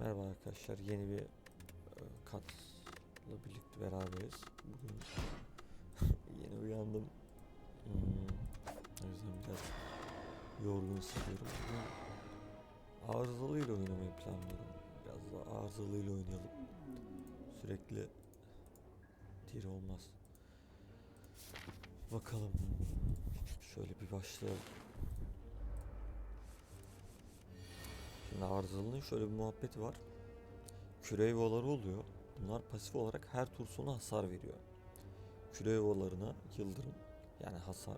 Merhaba arkadaşlar yeni bir e, katla birlikte beraberiz. Bugün yeni uyandım. Hmm, o yüzden biraz yorgun hissediyorum. Bugün arızalıyla oynamayı planlıyorum. Biraz da arızalıyla oynayalım. Sürekli diri olmaz. Bakalım. Şöyle bir başlayalım. Şimdi arızalının şöyle bir muhabbeti var. Küre yuvaları oluyor. Bunlar pasif olarak her tur sonu hasar veriyor. Küre yuvalarına yıldırım yani hasar,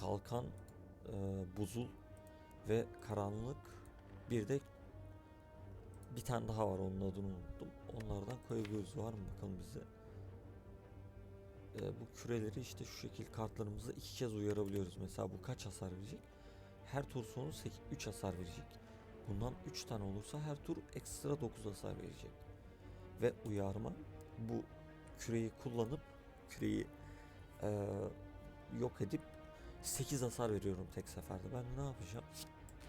kalkan, e, buzul ve karanlık bir de bir tane daha var onun adını unuttum. Onlardan koyabiliyoruz. Var mı bakalım bize. E, bu küreleri işte şu şekil kartlarımızı iki kez uyarabiliyoruz. Mesela bu kaç hasar verecek? Her tur sonu 3 hasar verecek. Bundan 3 tane olursa her tur ekstra 9 hasar verecek. Ve uyarma bu küreyi kullanıp küreyi eee, yok edip 8 hasar veriyorum tek seferde. Ben ne yapacağım?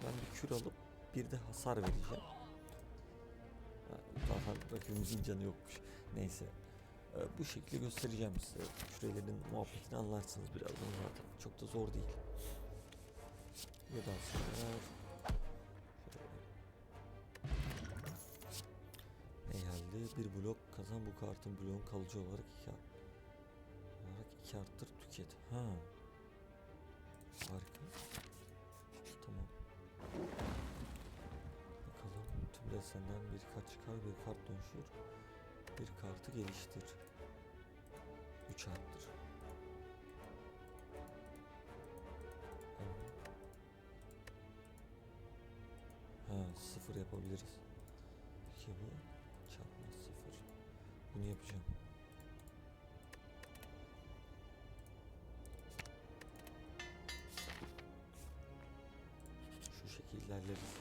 Ben bir küre alıp bir de hasar vereceğim. Zaten rakibimizin canı yokmuş. Neyse. Eee, bu şekilde göstereceğim size. Kürelerin muhabbetini anlarsınız birazdan zaten. Çok da zor değil. 7 hasar. Ne geldi? Bir blok kazan bu kartın bloğun kalıcı olarak iki olarak iki arttır tüket. Ha. Harika. Tamam. Bakalım. Tüm desenden bir kart çıkar bir kart dönüşür. Bir kartı geliştir. 3 arttır. Ha, sıfır yapabiliriz. Peki bu. Bunu yapacağım. Şu şekil ilerleriz.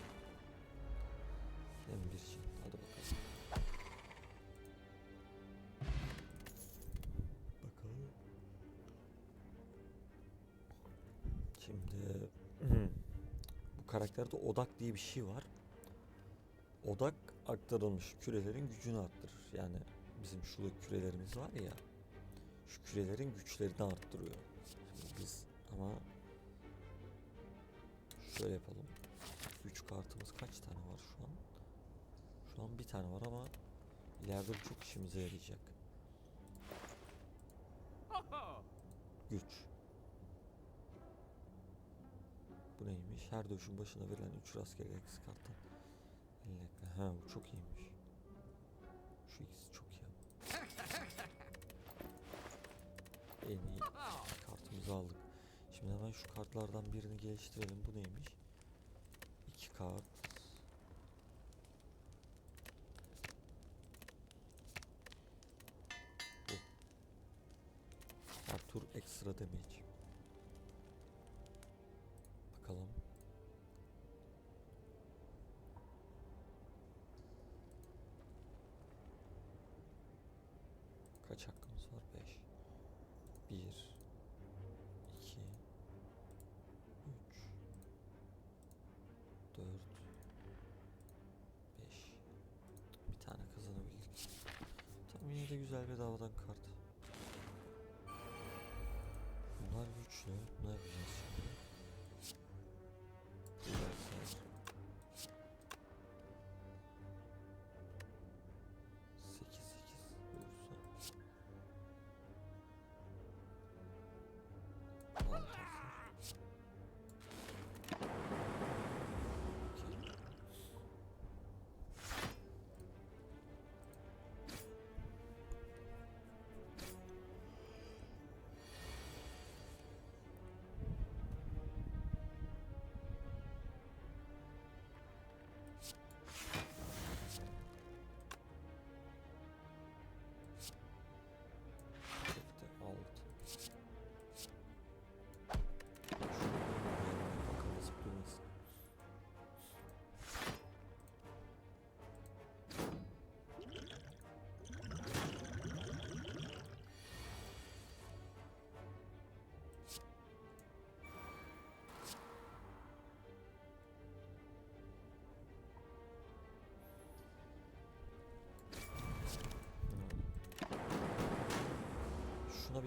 Hem bir için. Hadi bakalım. Bakalım. Şimdi bu karakterde odak diye bir şey var. Odak aktarılmış kürelerin gücünü arttırır. Yani bizim şurada kürelerimiz var ya. Şu kürelerin güçlerini arttırıyor. Şimdi biz ama şöyle yapalım. Güç kartımız kaç tane var şu an? Şu an bir tane var ama ileride çok işimize yarayacak. Güç. Bu neymiş? Her dövüşün başına verilen 3 rastgele eksik karttan Ha bu çok iyiymiş. En iyi kartımızı aldık. Şimdi hemen şu kartlardan birini geliştirelim. Bu neymiş? İki kart. 1 2 3 4 5 Bir tane kazanabildik. Tamam yine de güzel bedavadan kart. Bunlar güçlü. Ne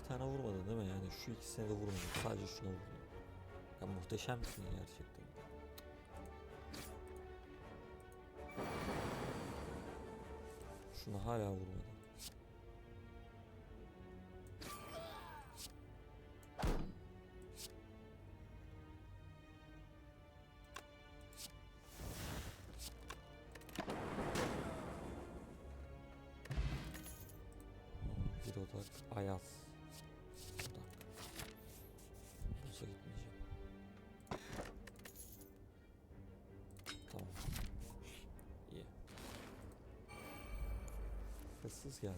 tane vurmadın değil mi? Yani şu ikisine de vurmadın. Sadece şuna vurdun. Ya muhteşemsin gerçekten. Şuna hala vurmadın. Bir odak Ayaz. Hırsız geldi.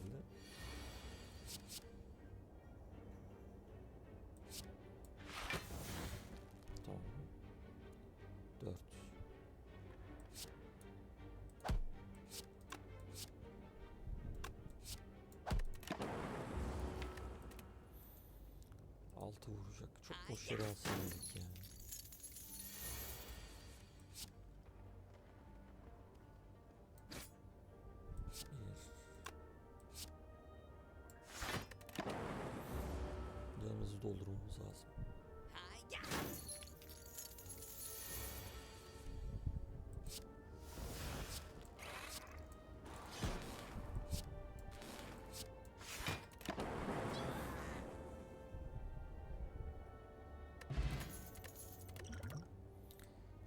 Tamam. Dört. Altı vuracak. Çok boş yere alsaydık Canımızı doldurmamız lazım.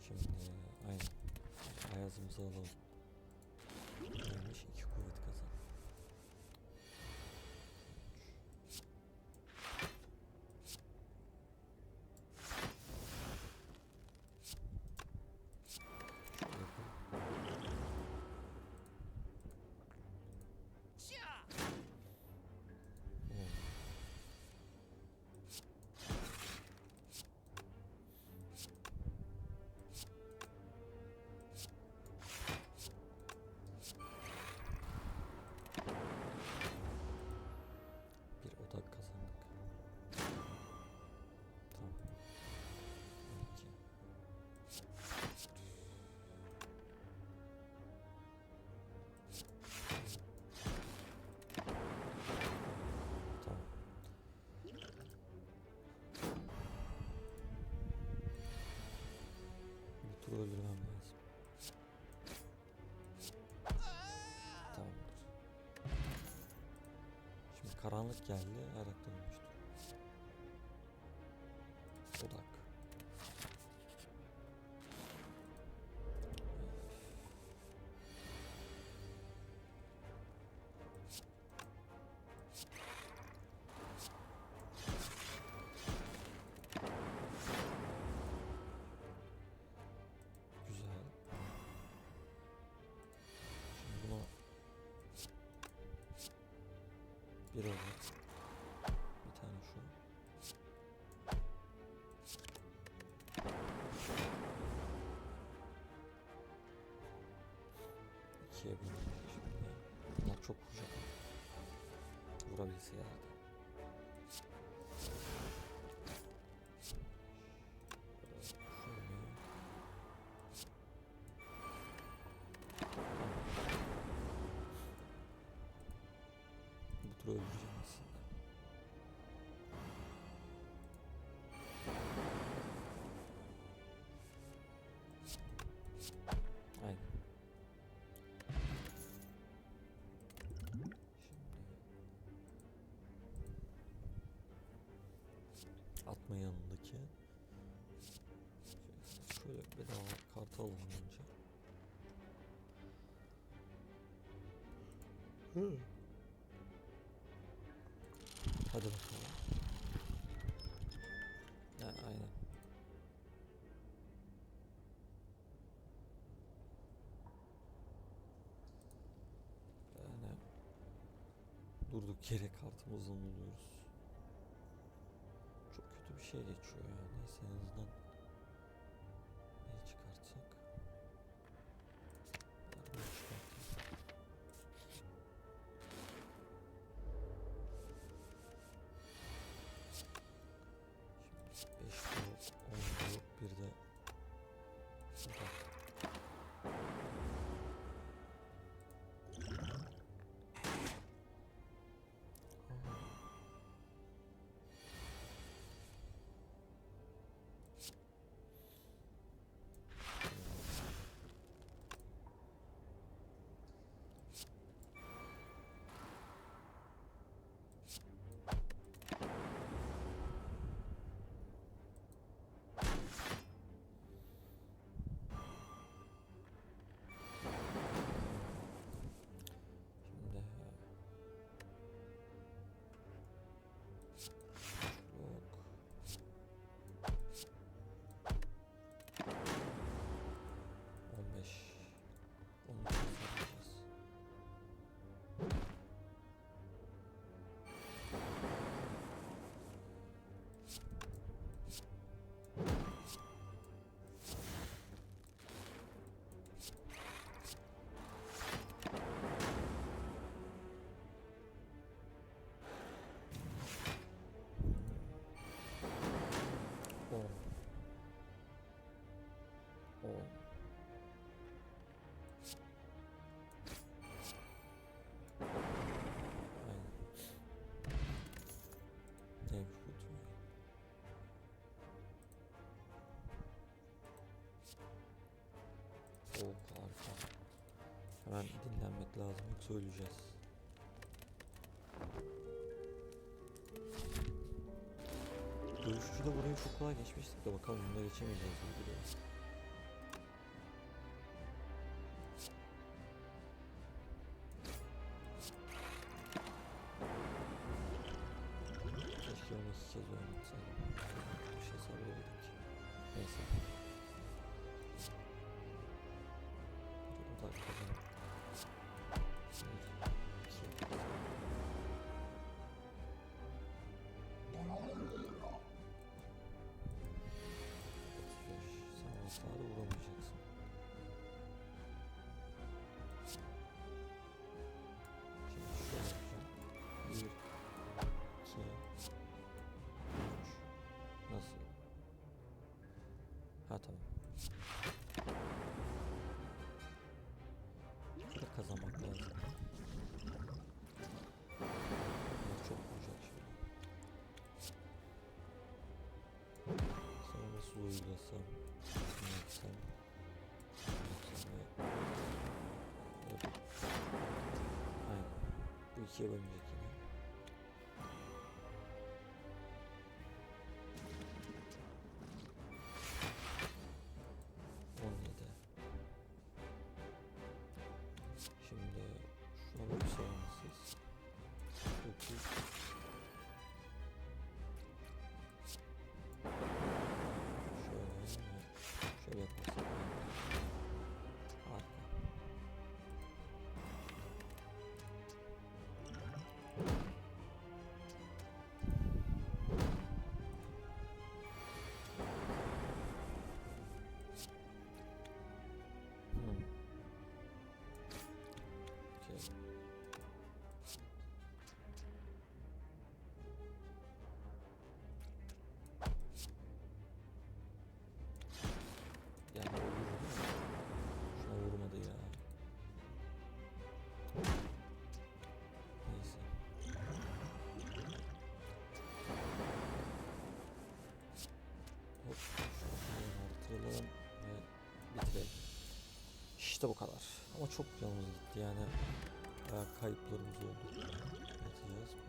Şimdi aynen. Ayazımızı alalım. Karanlık geldi, ayakta olmuştur. Bir olur. Bir tane şu. İkiye bölünecek şimdi. Bunlar çok vuracak. Vurabilse yerde. Atma yanındaki şöyle bedava kartı alalım önce. Hı. Hadi bakalım. Ya, aynen. Yani durduk yere kartımızdan buluyoruz. Çok kötü bir Soğuk harika. Hemen dinlenmek lazım yoksa öleceğiz. Dövüşçü de burayı çok kolay geçmiştik de bakalım bunda geçemeyeceğiz gibi duruyor. Nasıl uygulasam? Ne yapsam? Ne yapsam ve... Evet. Aynen. İşte bu kadar. Ama çok canımız gitti yani. Bayağı kayıplarımız oldu. Yatacağız mı?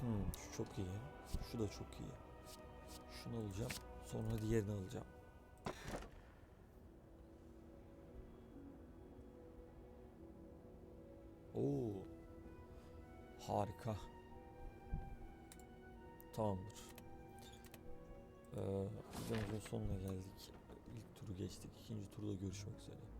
Hmm, şu çok iyi. Şu da çok iyi. Şunu alacağım. Sonra diğerini alacağım. Oo. Harika. Tamamdır. Ee, videomuzun sonuna geldik. İlk turu geçtik. İkinci turda görüşmek üzere.